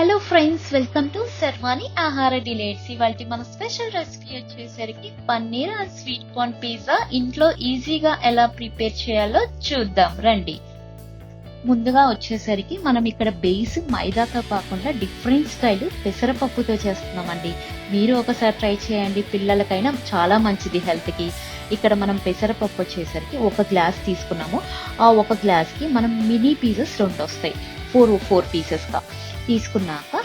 Hello friends welcome to Sharvani Aahara delights ఇవాళ మన special recipe వచ్చేసరికి paneer and sweet corn pizza ఇంట్లో ఈజీగా ఎలా ప్రిపేర్ చేయాలో చూద్దాం. రండి. ముందుగా వచ్చేసరికి మనం ఇక్కడ బేస్ మైదాతో కాకుండా డిఫరెంట్ స్టైల్ పెసరపప్పుతో చేస్తున్నామండి. మీరు ఒకసారి ట్రై చేయండి. పిల్లలకైనా చాలా మంచిది హెల్త్కి. ఇక్కడ మనం పెసరపప్పు వచ్చేసరికి ఒక గ్లాస్ తీసుకున్నాము. ఆ ఒక గ్లాస్కి మనం మినీ పీసెస్ రెండు వస్తాయి ఫోర్ ఫోర్ పీసెస్గా. తీసుకున్నాక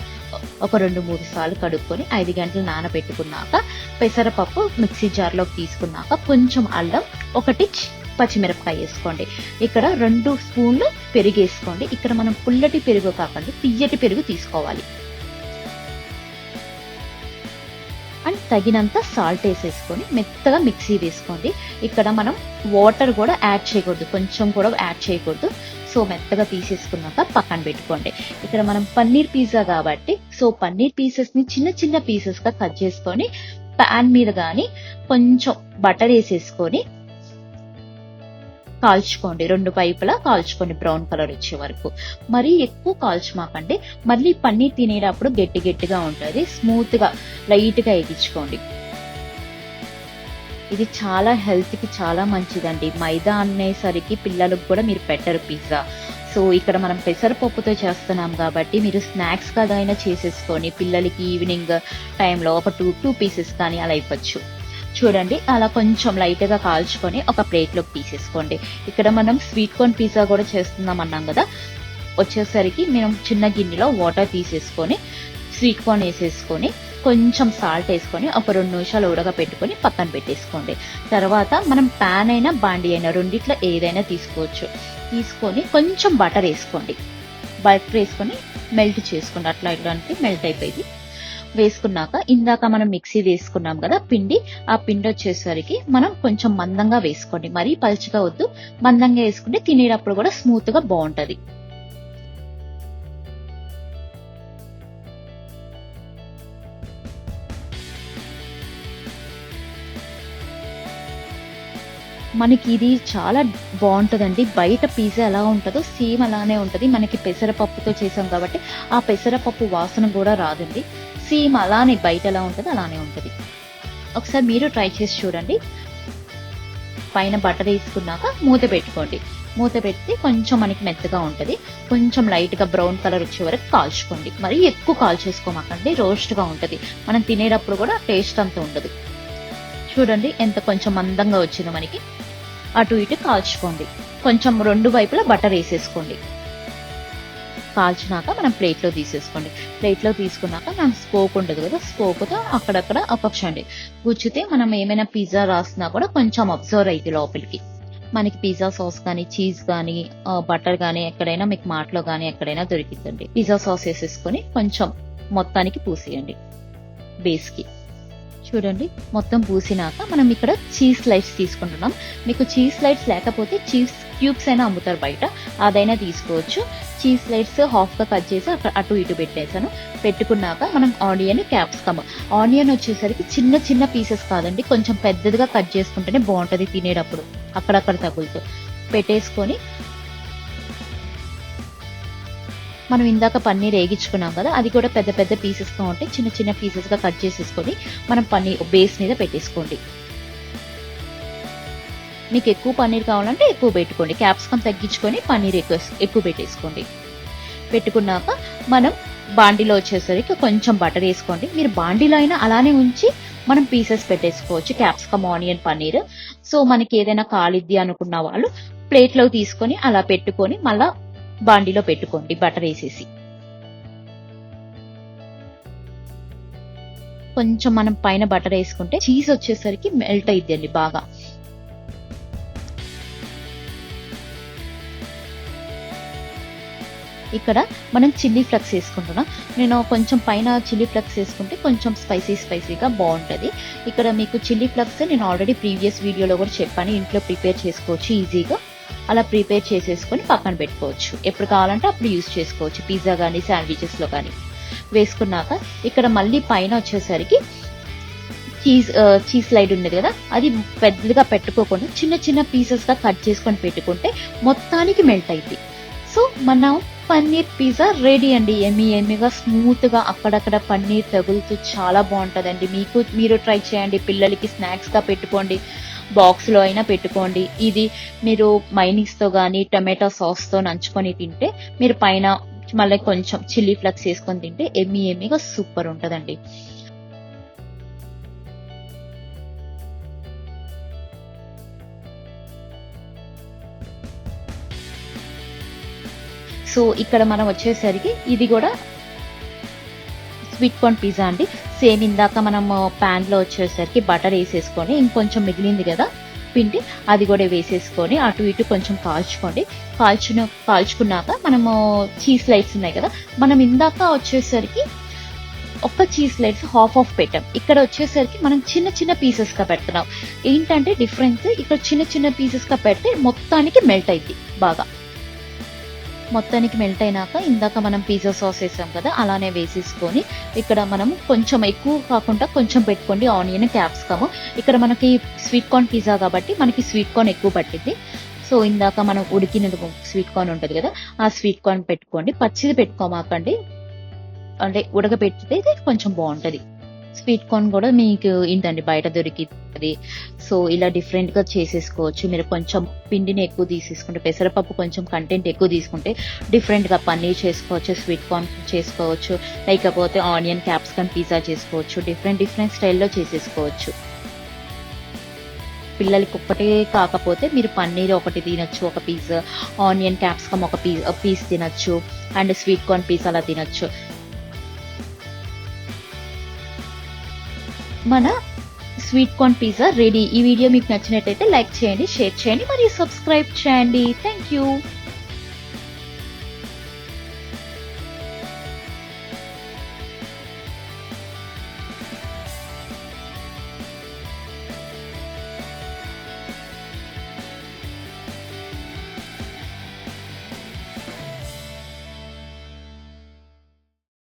ఒక రెండు మూడు సార్లు కడుక్కొని ఐదు గంటలు నానబెట్టుకున్నాక పెసరపప్పు మిక్సీ జార్లోకి తీసుకున్నాక కొంచెం అల్లం ఒకటి పచ్చిమిరపకాయ వేసుకోండి. ఇక్కడ రెండు స్పూన్లు పెరుగు వేసుకోండి. ఇక్కడ మనం పుల్లటి పెరుగు కాకుండా తియ్యటి పెరుగు తీసుకోవాలి. అండ్ తగినంత సాల్ట్ వేసేసుకొని మెత్తగా మిక్సీ వేసుకోండి. ఇక్కడ మనం వాటర్ కూడా యాడ్ చేయకూడదు. కొంచెం కూడా యాడ్ చేయకూడదు. సో మెత్తగా తీసేసుకున్నాక పక్కన పెట్టుకోండి. ఇక్కడ మనం పన్నీర్ పిజ్జా కాబట్టి సో పన్నీర్ పీసెస్ని చిన్న చిన్న పీసెస్గా కట్ చేసుకొని పాన్ మీద కానీ కొంచెం బటర్ వేసేసుకొని కాల్చుకోండి. రెండు వైపులా కాల్చుకోండి బ్రౌన్ కలర్ వచ్చే వరకు. మరీ ఎక్కువ కాల్చమాకండి మళ్ళీ పన్నీర్ తినేటప్పుడు గట్టి గట్టిగా ఉంటుంది. స్మూత్గా లైట్గా ఎగించుకోండి ఇది చాలా హెల్త్కి చాలా మంచిదండి. మైదా అనేసరికి పిల్లలకు కూడా మీరు పెట్టరు పిజ్జా. సో ఇక్కడ మనం పెసరపప్పుతో చేస్తున్నాం కాబట్టి మీరు స్నాక్స్ కదైనా చేసేసుకొని పిల్లలకి ఈవినింగ్ టైంలో ఒక టూ టూ పీసెస్ కానీ అలా ఇవ్వచ్చు. చూడండి అలా కొంచెం లైట్గా కాల్చుకొని ఒక ప్లేట్లోకి తీసేసుకోండి. ఇక్కడ మనం స్వీట్ కార్న్ పిజ్జా కూడా చేస్తున్నాం అన్నాం కదా. వచ్చేసరికి మనం చిన్న గిన్నెలో వాటర్ తీసేసుకొని స్వీట్ కార్న్ వేసేసుకొని కొంచెం సాల్ట్ వేసుకొని ఒక రెండు నిమిషాలు ఉడకబెట్టుకొని పక్కన పెట్టేసుకోండి. తర్వాత మనం పాన్ అయినా బాండీ అయినా రెండిట్లో ఏదైనా తీసుకోవచ్చు. తీసుకొని కొంచెం బటర్ వేసుకోండి. బటర్ వేసుకొని మెల్ట్ చేసుకోండి. అట్లా ఇట్లాంటి మెల్ట్ అయిపోయింది. వేసుకున్నాక ఇందాక మనం మిక్సీ వేసుకున్నాం కదా పిండి ఆ పిండి వచ్చేసరికి మనం కొంచెం మందంగా వేసుకోండి. మరీ పలుచగా వద్దు. మందంగా వేసుకుంటే తినేటప్పుడు కూడా స్మూత్గా బాగుంటది. మనకి ఇది చాలా బాగుంటుందండి. బయట పిజ్జా ఎలా ఉంటుందో సేమ్ అలానే ఉంటది. మనకి పెసరపప్పుతో చేసాం కాబట్టి ఆ పెసరపప్పు వాసన కూడా రాదండి. సేమ్ అలానే బయట ఎలా ఉంటుంది అలానే ఉంటుంది. ఒకసారి మీరు ట్రై చేసి చూడండి. పైన బట్ట వేసుకున్నాక మూత పెట్టుకోండి. మూత పెడితే కొంచెం మనకి మెత్తగా ఉంటుంది. కొంచెం లైట్గా బ్రౌన్ కలర్ వచ్చే వరకు కాల్చుకోండి. మరి ఎక్కువ కాల్చేసుకోమాకండి రోస్ట్గా ఉంటుంది. మనం తినేటప్పుడు కూడా టేస్ట్ అంత ఉండదు. చూడండి ఎంత కొంచెం మందంగా వచ్చిందో మనకి. అటు ఇటు కాల్చుకోండి. కొంచెం రెండు వైపులా బటర్ వేసేసుకోండి. కాల్చినాక మనం ప్లేట్లో తీసేసుకోండి. ప్లేట్లో తీసుకున్నాక మనం స్పోక్ ఉండదు కదా స్పోక్తో అక్కడక్కడ అపక్షండి. గుచ్చితే మనం ఏమైనా పిజ్జా రాసినా కూడా కొంచెం అబ్జర్వ్ అయితే లోపలికి. మనకి పిజ్జా సాస్ కానీ చీజ్ కానీ బటర్ కానీ ఎక్కడైనా మీకు మాటలో కానీ ఎక్కడైనా దొరికిద్దండి. పిజ్జా సాస్ వేసేసుకొని కొంచెం మొత్తానికి పూసేయండి. బేస్కి చూడండి మొత్తం పూసినాక మనం ఇక్కడ చీజ్ స్లైడ్స్ తీసుకుంటున్నాం. మీకు చీజ్ స్లైడ్స్ లేకపోతే చీజ్ క్యూబ్స్ అయినా అమ్ముతారు బయట. అదైనా తీసుకోవచ్చు. చీజ్ స్లైడ్స్ హాఫ్గా కట్ చేసి అక్కడ అటు ఇటు పెట్టేశాను. పెట్టుకున్నాక మనం ఆనియన్ క్యాప్సికమ్ ఆనియన్ వచ్చేసరికి చిన్న చిన్న పీసెస్ కాదండి కొంచెం పెద్దదిగా కట్ చేసుకుంటేనే బాగుంటుంది తినేటప్పుడు. అక్కడక్కడ తగులుతూ. పెట్టేసుకొని మనం ఇందాక పన్నీర్ వేగించుకున్నాం కదా అది కూడా పెద్ద పెద్ద పీసెస్గా ఉంటే చిన్న చిన్న పీసెస్గా కట్ చేసేసుకొని మనం పన్నీర్ బేస్ మీద పెట్టేసుకోండి. మీకు ఎక్కువ పన్నీర్ కావాలంటే ఎక్కువ పెట్టుకోండి. క్యాప్సికమ్ తగ్గించుకొని పన్నీర్ ఎక్కువ ఎక్కువ పెట్టేసుకోండి. పెట్టుకున్నాక మనం బాండీలో వచ్చేసరికి కొంచెం బటర్ వేసుకోండి. మీరు బాండీలో అయినా అలానే ఉంచి మనం పీసెస్ పెట్టేసుకోవచ్చు. Capsicum onion paneer. సో మనకి ఏదైనా కాలిద్ది అనుకున్న వాళ్ళు ప్లేట్లో తీసుకొని అలా పెట్టుకొని మళ్ళా బాండీలో పెట్టుకోండి బటర్ వేసేసి. కొంచెం మనం పైన బటర్ వేసుకుంటే చీజ్ వచ్చేసరికి మెల్ట్ అయిద్దండి బాగా. ఇక్కడ మనం చిల్లీ ఫ్లక్స్ వేసుకుంటున్నాం. నేను కొంచెం పైన చిల్లీ ఫ్లక్స్ వేసుకుంటే కొంచెం స్పైసీ స్పైసీగా బాగుంటుంది. ఇక్కడ మీకు చిల్లీ ఫ్లక్స్ నేను ఆల్రెడీ ప్రీవియస్ వీడియోలో కూడా చెప్పాను. ఇంట్లో ప్రిపేర్ చేసుకోవచ్చు ఈజీగా అలా ప్రిపేర్ చేసేసుకొని పక్కన పెట్టుకోవచ్చు. ఎప్పుడు కావాలంటే అప్పుడు యూస్ చేసుకోవచ్చు. పిజ్జా కానీ శాండ్విచెస్లో కానీ వేసుకున్నాక ఇక్కడ మళ్ళీ పైన వచ్చేసరికి చీజ్ చీజ్ స్లైడ్ ఉండేది కదా అది పెద్దగా పెట్టుకోకుండా చిన్న చిన్న పీసెస్గా కట్ చేసుకొని పెట్టుకుంటే మొత్తానికి మెల్ట్ అయింది సో మనం పన్నీర్ పిజ్జా రెడీ అండి. ఎమ్మి ఎమ్మిగా స్మూత్గా అక్కడక్కడ పన్నీర్ తగులుతూ చాలా బాగుంటుందండి. మీకు మీరు ట్రై చేయండి. పిల్లలకి స్నాక్స్గా పెట్టుకోండి. బాక్స్లో అయినా పెట్టుకోండి. ఇది మీరు మైనీస్తో గానీ టమాటో సాస్తో నంచుకొని తింటే మీరు పైన మళ్ళీ కొంచెం చిల్లీ ఫ్లక్స్ వేసుకొని తింటే ఎమ్మి ఎమ్మిగా సూపర్ ఉంటదండి. సో ఇక్కడ మనం వచ్చేసరికి ఇది కూడా స్వీట్ కార్న్ పిజ్జా అండి. సేమ్ ఇందాక మనం ప్యాన్లో వచ్చేసరికి బటర్ వేసేసుకొని ఇంకొంచెం మిగిలింది కదా పిండి అది కూడా వేసేసుకొని అటు ఇటు కొంచెం కాల్చుకోండి. కాల్చున కాల్చుకున్నాక మనము చీజ్ స్లైడ్స్ ఉన్నాయి కదా మనం ఇందాక వచ్చేసరికి ఒక్క చీజ్ స్లైడ్స్ హాఫ్ ఆఫ్ పెట్టాం. ఇక్కడ వచ్చేసరికి మనం చిన్న చిన్న పీసెస్గా పెడుతున్నాం. ఏంటంటే డిఫరెన్స్ ఇక్కడ చిన్న చిన్న పీసెస్గా పెడితే మొత్తానికి మెల్ట్ అయింది బాగా. మొత్తానికి మెల్ట్ అయినాక ఇందాక మనం పిజ్జా సాస్ వేసాం కదా అలానే వేసేసుకొని ఇక్కడ మనం కొంచెం ఎక్కువ కాకుండా కొంచెం పెట్టుకోండి ఆనియన్ క్యాప్సికమ్ ఇక్కడ మనకి స్వీట్ కార్న్ పిజ్జా కాబట్టి మనకి స్వీట్ కార్న్ ఎక్కువ పట్టింది. సో ఇందాక మనం ఉడికిన స్వీట్ కార్న్ ఉంటుంది కదా ఆ స్వీట్ కార్న్ పెట్టుకోండి. పచ్చిది పెట్టుకోమాకండి. అంటే ఉడకబెట్టితే కొంచెం బాగుంటుంది. స్వీట్ కార్న్ కూడా మీకు ఏంటండి బయట దొరికింది సో ఇలా డిఫరెంట్గా చేసేసుకోవచ్చు. మీరు కొంచెం పిండిని ఎక్కువ తీసేసుకుంటే పెసరపప్పు కొంచెం కంటెంట్ ఎక్కువ తీసుకుంటే డిఫరెంట్గా పన్నీర్ చేసుకోవచ్చు స్వీట్ కార్న్ చేసుకోవచ్చు లేకపోతే ఆనియన్ క్యాప్సికమ్ పిజ్జా చేసుకోవచ్చు. డిఫరెంట్ డిఫరెంట్ స్టైల్లో చేసేసుకోవచ్చు. పిల్లలకి ఒక్కటే కాకపోతే మీరు పన్నీర్ ఒకటి తినొచ్చు ఒక పీస్ ఆనియన్ క్యాప్సికమ్ ఒక పీస్ పీస్ తినొచ్చు అండ్ స్వీట్ కార్న్ పీస్ అలా తినొచ్చు. మన స్వీట్ కార్న్ పిజ్జా రెడీ ఈ వీడియో మీకు నచ్చినట్టయితే లైక్ చేయండి షేర్ చేయండి మరియు సబ్స్క్రైబ్ చేయండి. Thank you